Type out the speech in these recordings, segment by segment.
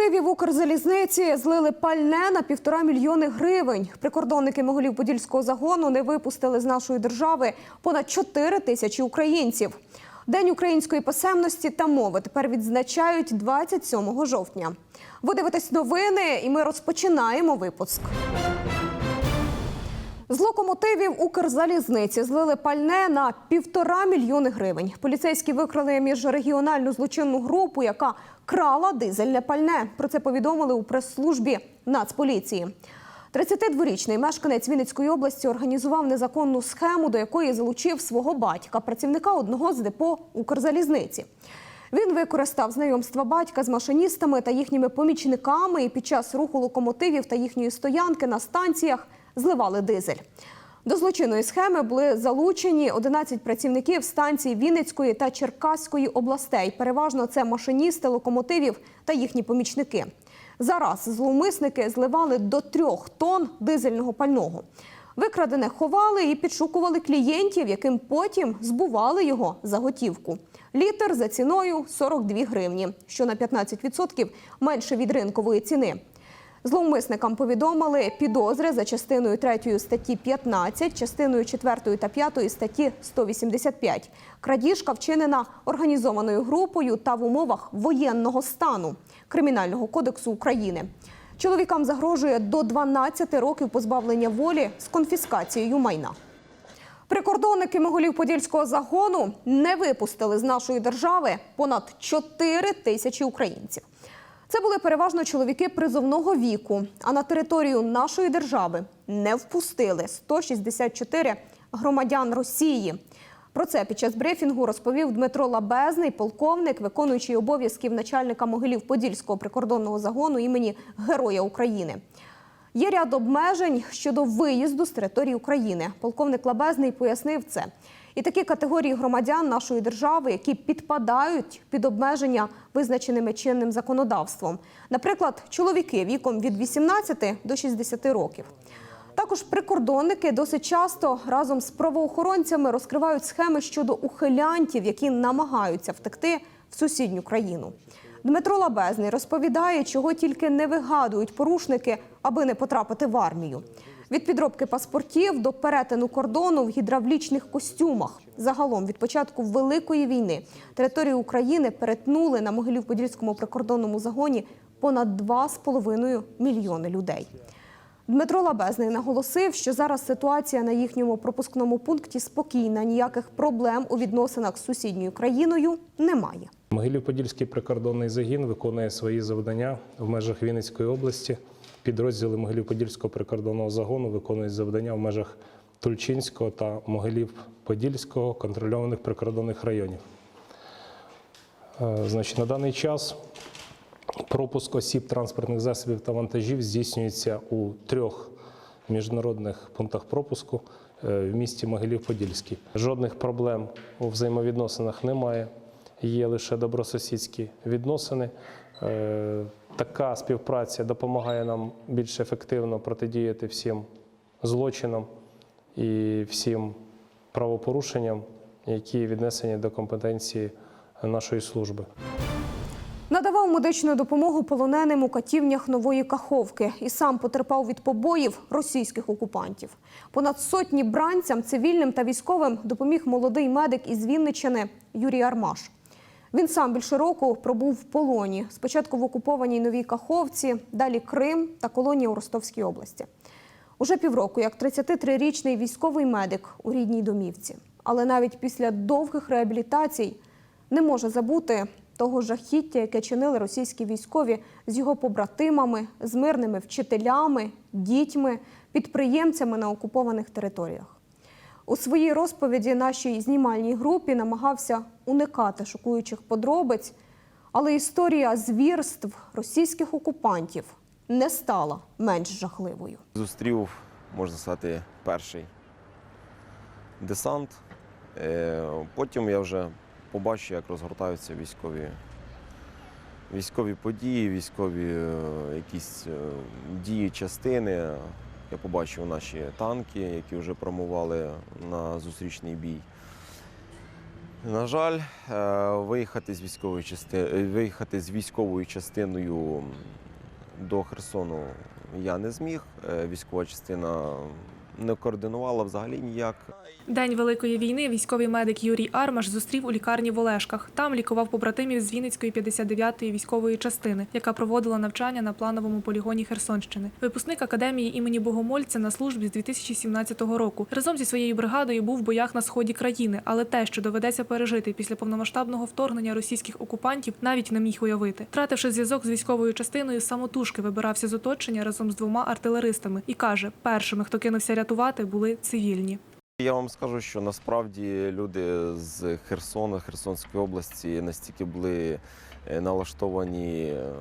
Локомотивів Укрзалізниці злили пальне на півтора мільйони гривень. Прикордонники Могилів-Подільського загону не випустили з нашої держави понад 4 тисячі українців. День української писемності та мови тепер відзначають 27 жовтня. Ви дивитесь новини, і ми розпочинаємо випуск. З локомотивів Укрзалізниці злили пальне на півтора мільйони гривень. Поліцейські викрали міжрегіональну злочинну групу, яка крала дизельне пальне. Про це повідомили у прес-службі Нацполіції. 32-річний мешканець Вінницької області організував незаконну схему, до якої залучив свого батька, працівника одного з депо Укрзалізниці. Він використав знайомства батька з машиністами та їхніми помічниками і під час руху локомотивів та їхньої стоянки на станціях зливали дизель. До злочинної схеми були залучені 11 працівників станцій Вінницької та Черкаської областей. Переважно це машиністи локомотивів та їхні помічники. Зараз зловмисники зливали до трьох тонн дизельного пального. Викрадене ховали і підшукували клієнтів, яким потім збували його за готівку. Літр за ціною 42 гривні, що на 15% менше від ринкової ціни. Зловмисникам повідомили підозри за частиною 3 статті 15, частиною 4 та 5 статті 185. Крадіжка вчинена організованою групою та в умовах воєнного стану Кримінального кодексу України. Чоловікам загрожує до 12 років позбавлення волі з конфіскацією майна. Прикордонники Могилів-Подільського загону не випустили з нашої держави понад 4 тисячі українців. Це були переважно чоловіки призовного віку, а на територію нашої держави не впустили 164 громадян Росії. Про це під час брифінгу розповів Дмитро Лабезний, полковник, виконуючий обов'язків начальника Могилів-Подільського прикордонного загону імені Героя України. Є ряд обмежень щодо виїзду з території України. Полковник Лабезний пояснив це. І такі категорії громадян нашої держави, які підпадають під обмеження, визначеними чинним законодавством. Наприклад, чоловіки віком від 18 до 60 років. Також прикордонники досить часто разом з правоохоронцями розкривають схеми щодо ухилянтів, які намагаються втекти в сусідню країну. Дмитро Лабезний розповідає, чого тільки не вигадують порушники, аби не потрапити в армію. Від підробки паспортів до перетину кордону в гідравлічних костюмах. Загалом від початку Великої війни територію України перетнули на Могилів-Подільському прикордонному загоні понад 2,5 мільйони людей. Дмитро Лабезний наголосив, що зараз ситуація на їхньому пропускному пункті спокійна, ніяких проблем у відносинах з сусідньою країною немає. Могилів-Подільський прикордонний загін виконує свої завдання в межах Вінницької області. Підрозділи Могилів-Подільського прикордонного загону виконують завдання в межах Тульчинського та Могилів-Подільського контрольованих прикордонних районів. Е, Значить, на даний час пропуск осіб транспортних засобів та вантажів здійснюється у трьох міжнародних пунктах пропуску е, в місті Могилів-Подільський. Жодних проблем у взаємовідносинах немає. Є лише добросусідські відносини. Е, Така співпраця допомагає нам більш ефективно протидіяти всім злочинам і всім правопорушенням, які віднесені до компетенції нашої служби. Надавав медичну допомогу полоненим у катівнях нової каховки і сам потерпав від побоїв російських окупантів. Понад сотні бранцям, цивільним та військовим допоміг молодий медик із Вінниччини Юрій Армаш. Він сам більше року пробув в полоні. Спочатку в окупованій новій Каховці, далі Крим та колонія у Ростовській області. Уже півроку, як 33-річний військовий медик у рідній домівці. Але навіть після довгих реабілітацій не може забути того жахіття, яке чинили російські військові з його побратимами, з мирними вчителями, дітьми, підприємцями на окупованих територіях. У своїй розповіді нашій знімальній групі намагався уникати шокуючих подробиць, але історія звірств російських окупантів не стала менш жахливою. Зустрів, можна сказати, перший десант. Е, Потім я вже побачив, як розгортаються військові, військові події, військові е, якісь е, дії частини. Я побачив наші танки, які вже промували на зустрічний бій. На жаль, е, виїхати з військової частини, виїхати з військовою частиною до Херсону я не зміг. Е, Військова частина не координувала взагалі ніяк. День Великої війни військовий медик Юрій Армаш зустрів у лікарні в Олешках. Там лікував побратимів з Вінницької 59-ї військової частини, яка проводила навчання на плановому полігоні Херсонщини. Випускник академії імені Богомольця на службі з 2017 року. Разом зі своєю бригадою був в боях на сході країни, але те, що доведеться пережити після повномасштабного вторгнення російських окупантів, навіть не міг уявити. Втративши зв'язок з військовою частиною, самотужки вибирався з оточення разом з двома артилеристами і каже, першими, хто кинувся рятувати, були цивільні. Я вам скажу, що насправді люди з Херсона, Херсонської області настільки були е, налаштовані е,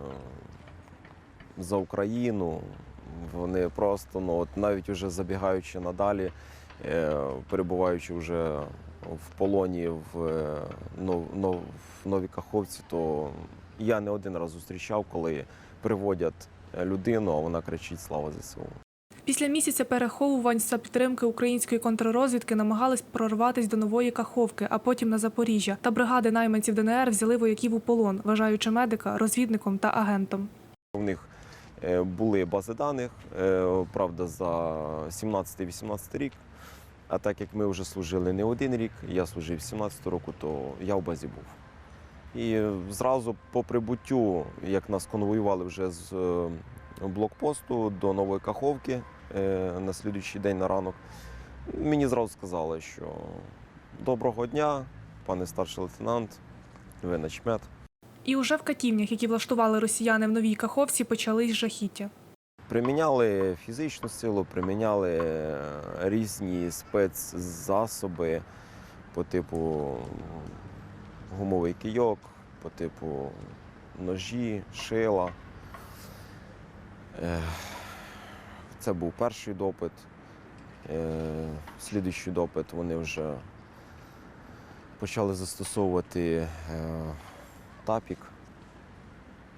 за Україну. Вони просто, ну от навіть вже забігаючи надалі, е, перебуваючи вже в полоні в, Нов- в Новій Каховці, то я не один раз зустрічав, коли приводять людину, а вона кричить Слава ЗСУ. Після місяця переховувань та підтримки української контррозвідки намагались прорватися до нової Каховки, а потім на Запоріжжя. Та бригади найманців ДНР взяли вояків у полон, вважаючи медика розвідником та агентом. У них е, були бази даних, е, правда, за 17-18 рік. А так як ми вже служили не один рік, я служив 17 року, то я в базі був. І зразу по прибуттю, як нас конвоювали вже з е, блокпосту до Нової Каховки на слідуючий день на ранок, мені зразу сказали, що доброго дня, пане старший лейтенант, ви начмет. І уже в катівнях, які влаштували росіяни в новій Каховці, почались жахіття. Приміняли фізичну силу, приміняли е, різні спецзасоби по типу гумовий кийок, по типу ножі, шила. Це був перший допит. Е, Слідуючий допит вони вже почали застосовувати е, тапік,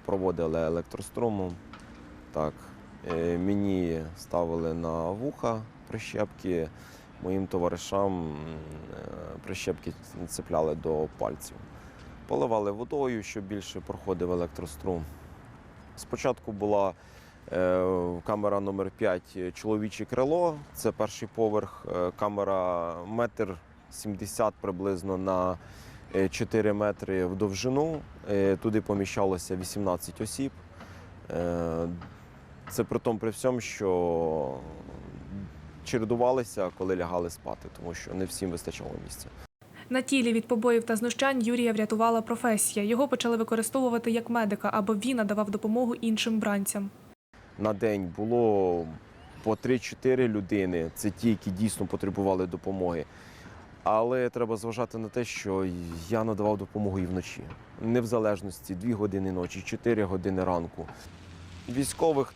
проводили електрострумом. Так, Е, Мені ставили на вуха прищепки, моїм товаришам прищепки цепляли до пальців. Поливали водою, щоб більше проходив електрострум. Спочатку була камера номер 5 чоловіче крило, це перший поверх, е, камера метр 70 приблизно на е, 4 метри в довжину. Е, Туди поміщалося 18 осіб. Е, це при тому при всьому, що чередувалися, коли лягали спати, тому що не всім вистачало місця. На тілі від побоїв та знущань Юрія врятувала професія. Його почали використовувати як медика, аби він надавав допомогу іншим бранцям. На день було по 3-4 людини. Це ті, які дійсно потребували допомоги. Але треба зважати на те, що я надавав допомогу і вночі. Не в залежності 2 години ночі, 4 години ранку. Військових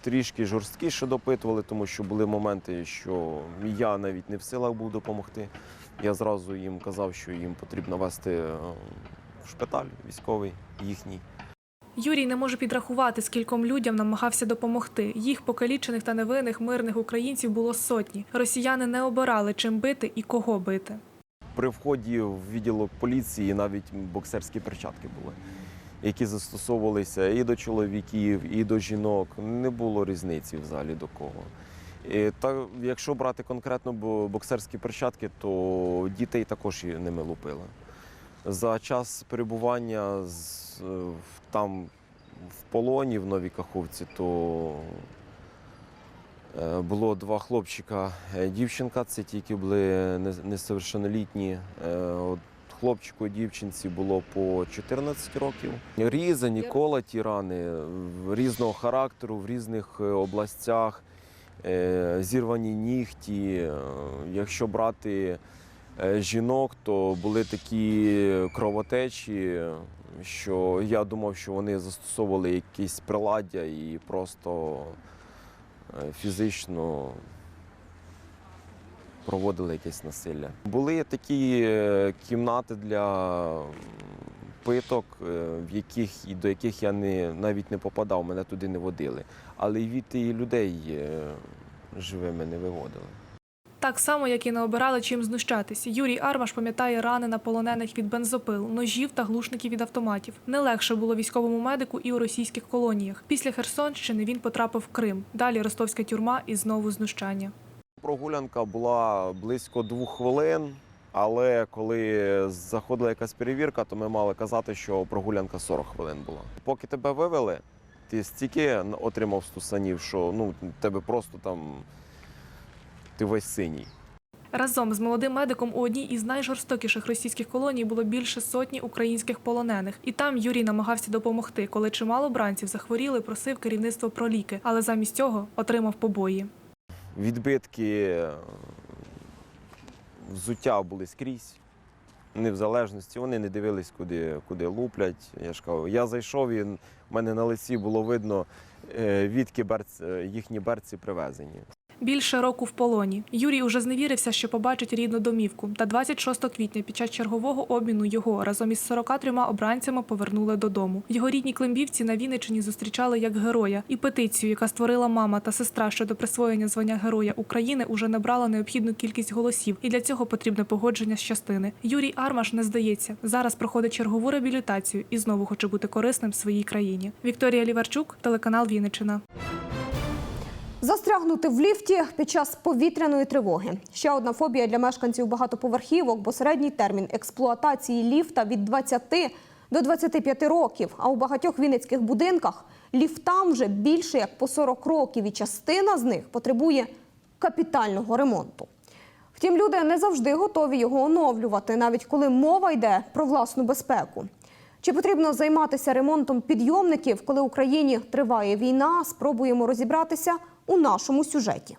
трішки жорсткіше допитували, тому що були моменти, що я навіть не в силах був допомогти. Я зразу їм казав, що їм потрібно вести е, в шпиталь військовий їхній. Юрій не може підрахувати, скільком людям намагався допомогти. Їх покалічених та невинних мирних українців було сотні. Росіяни не обирали, чим бити і кого бити. При вході в відділок поліції навіть боксерські перчатки були, які застосовувалися і до чоловіків, і до жінок. Не було різниці взагалі до кого. І та, якщо брати конкретно бо- боксерські перчатки, то дітей також ними лупили. За час перебування з, е, там в полоні в Новій Каховці, то Е, Було два хлопчика, е, дівчинка, це ті, які були несовершеннолітні. От Хлопчику і дівчинці було по 14 років. Різані, колоті рани різного характеру, в різних областях, зірвані нігті. Якщо брати жінок, то були такі кровотечі, що я думав, що вони застосовували якісь приладдя і просто е, фізично проводили якесь насилля. Були такі е, кімнати для питок, е, в яких і до яких я не навіть не попадав, мене туди не водили. Але від людей е, живими не виводили. Так само, як і не обирали чим знущатись. Юрій Армаш пам'ятає рани на полонених від бензопил, ножів та глушників від автоматів. Не легше було військовому медику і у російських колоніях. Після Херсонщини він потрапив в Крим. Далі ростовська тюрма і знову знущання. Прогулянка була близько двох хвилин, але коли заходила якась перевірка, то ми мали казати, що прогулянка 40 хвилин була. Поки тебе вивели, ти стільки отримав стусанів, що ну, тебе просто там ти весь синій. Разом з молодим медиком у одній із найжорстокіших російських колоній було більше сотні українських полонених. І там Юрій намагався допомогти. Коли чимало бранців захворіли, просив керівництво про ліки, але замість цього отримав побої. Відбитки е, взуття були скрізь. Не в залежності, вони не дивились, куди, куди луплять. Я ж кажу, я зайшов і в мене на лиці було видно, е, відки е, їхні берці привезені. Більше року в полоні. Юрій уже зневірився, що побачить рідну домівку. Та 26 квітня під час чергового обміну його разом із 43 обранцями повернули додому. Його рідні климбівці на Вінниччині зустрічали як героя. І петицію, яка створила мама та сестра щодо присвоєння звання Героя України, уже набрала необхідну кількість голосів. І для цього потрібне погодження з частини. Юрій Армаш не здається. Зараз проходить чергову реабілітацію і знову хоче бути корисним своїй країні. Вікторія Ліварчук, телеканал Вінниччина. Застрягнути в ліфті під час повітряної тривоги. Ще одна фобія для мешканців багатоповерхівок, бо середній термін експлуатації ліфта від 20 до 25 років. А у багатьох вінницьких будинках ліфтам вже більше як по 40 років, і частина з них потребує капітального ремонту. Втім, люди не завжди готові його оновлювати, навіть коли мова йде про власну безпеку. Чи потрібно займатися ремонтом підйомників, коли в Україні триває війна? Спробуємо розібратися у нашому сюжеті.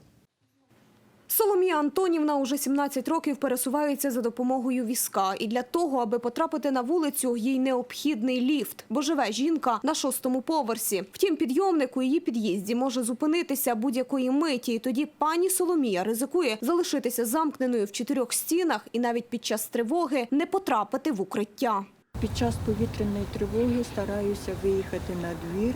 Соломія Антонівна уже 17 років пересувається за допомогою візка. І для того, аби потрапити на вулицю, їй необхідний ліфт, бо живе жінка на шостому поверсі. Втім, підйомник у її під'їзді може зупинитися будь-якої миті. І тоді пані Соломія ризикує залишитися замкненою в чотирьох стінах і навіть під час тривоги не потрапити в укриття. Під час повітряної тривоги стараюся виїхати на двір,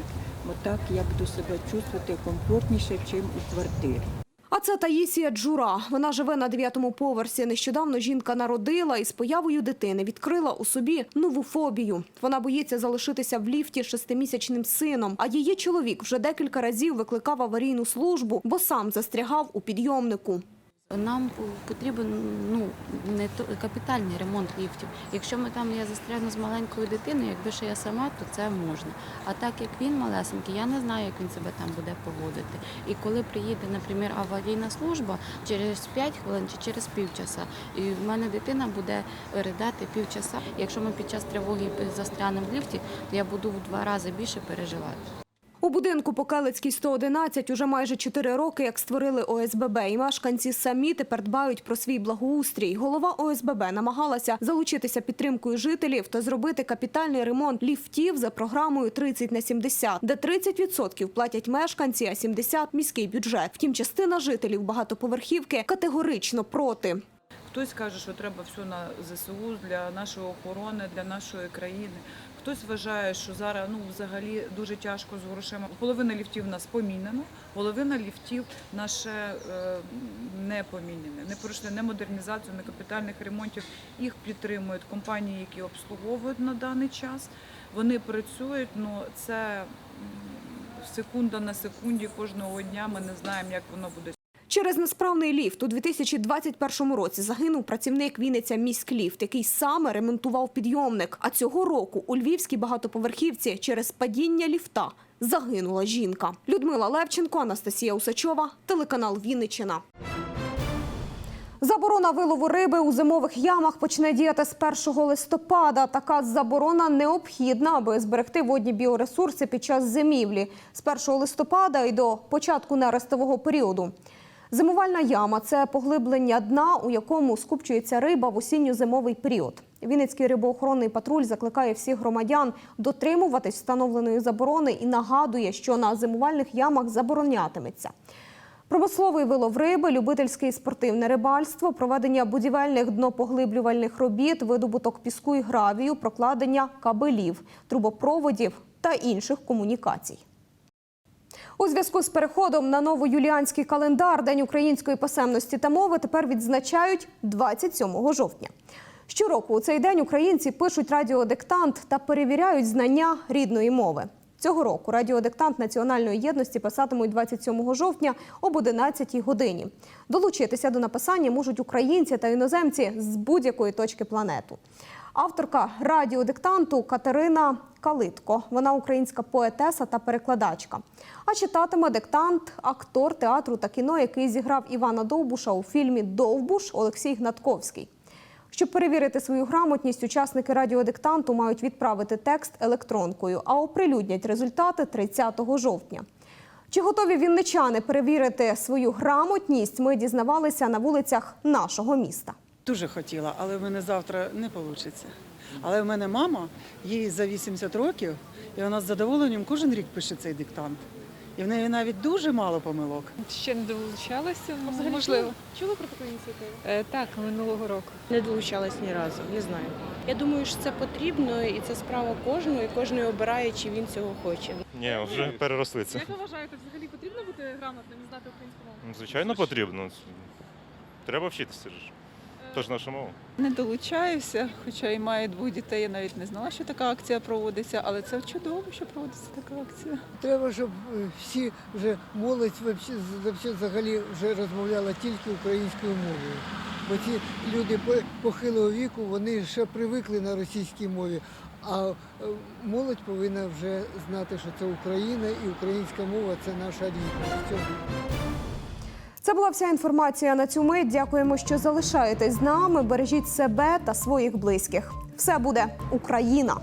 так я буду себе чувствувати комфортніше, ніж у квартирі. А це Таїсія Джура. Вона живе на дев'ятому поверсі. Нещодавно жінка народила і з появою дитини відкрила у собі нову фобію. Вона боїться залишитися в ліфті з шестимісячним сином. А її чоловік вже декілька разів викликав аварійну службу, бо сам застрягав у підйомнику. Нам потрібен ну не то капітальний ремонт ліфтів. Якщо ми там я застрягну з маленькою дитиною, якби ще я сама, то це можна. А так як він малесенький, я не знаю, як він себе там буде поводити. І коли приїде, наприклад, аварійна служба через 5 хвилин чи через півчаса, і в мене дитина буде ридати півчаса. Якщо ми під час тривоги застрянемо в ліфті, то я буду в два рази більше переживати. У будинку по Келицькій 111 уже майже 4 роки, як створили ОСББ, і мешканці самі тепер дбають про свій благоустрій. Голова ОСББ намагалася залучитися підтримкою жителів та зробити капітальний ремонт ліфтів за програмою 30 на 70, де 30% платять мешканці, а 70 – міський бюджет. Втім, частина жителів багатоповерхівки категорично проти. Хтось каже, що треба все на ЗСУ для нашої охорони, для нашої країни. Хтось вважає, що зараз ну взагалі дуже тяжко з грошима. Половина ліфтів у нас помінено, половина ліфтів наше е, не помінене. Не пройшли не модернізацію, не капітальних ремонтів. Їх підтримують компанії, які обслуговують на даний час. Вони працюють, ну це секунда на секунді кожного дня. Ми не знаємо, як воно буде. Через несправний ліфт у 2021 році загинув працівник Вінниця міськліфт, який саме ремонтував підйомник. А цього року у львівській багатоповерхівці через падіння ліфта загинула жінка. Людмила Левченко, Анастасія Усачова, телеканал Вінниччина. Заборона вилову риби у зимових ямах почне діяти з 1 листопада. Така заборона необхідна, аби зберегти водні біоресурси під час зимівлі з 1 листопада і до початку нерестового періоду. Зимувальна яма це поглиблення дна, у якому скупчується риба в осінньо-зимовий період. Вінницький рибоохоронний патруль закликає всіх громадян дотримуватись встановленої заборони і нагадує, що на зимувальних ямах заборонятиметься. Промисловий вилов риби, любительське і спортивне рибальство, проведення будівельних днопоглиблювальних робіт, видобуток піску і гравію, прокладення кабелів, трубопроводів та інших комунікацій. У зв'язку з переходом на новоюліанський календар День української писемності та мови тепер відзначають 27 жовтня. Щороку у цей день українці пишуть радіодиктант та перевіряють знання рідної мови. Цього року радіодиктант національної єдності писатимуть 27 жовтня об 11 годині. Долучитися до написання можуть українці та іноземці з будь-якої точки планету. Авторка радіодиктанту Катерина Калитко. Вона українська поетеса та перекладачка. А читатиме диктант актор театру та кіно, який зіграв Івана Довбуша у фільмі Довбуш Олексій Гнатковський. Щоб перевірити свою грамотність, учасники радіодиктанту мають відправити текст електронкою, а оприлюднять результати 30 жовтня. Чи готові вінничани перевірити свою грамотність? Ми дізнавалися на вулицях нашого міста. Дуже хотіла, але в мене завтра не вийде. Але в мене мама, їй за 80 років, і вона з задоволенням кожен рік пише цей диктант. І в неї навіть дуже мало помилок. Ще не долучалася, Взагалі можливо. чули, чули про таку ініціативу? Е, так, минулого року. Не долучалась ні разу, не знаю. Я думаю, що це потрібно і це справа кожного, і кожен обирає, чи він цього хоче. Ні, вже переросли це. Як ви вважаєте, взагалі потрібно бути грамотним і знати українську мову? Ну, Звичайно, потрібно. Треба вчитися ж. Тож наша мова. Не долучаюся, хоча і маю двох дітей. Я навіть не знала, що така акція проводиться, але це чудово, що проводиться така акція. Треба, щоб е, всі вже молодь взагалі вже розмовляла тільки українською мовою. Бо ці люди похилого віку вони ще привикли на російській мові. А е, молодь повинна вже знати, що це Україна і українська мова це наша рідність. Це була вся інформація на цю мить. Дякуємо, що залишаєтесь з нами. Бережіть себе та своїх близьких. Все буде Україна.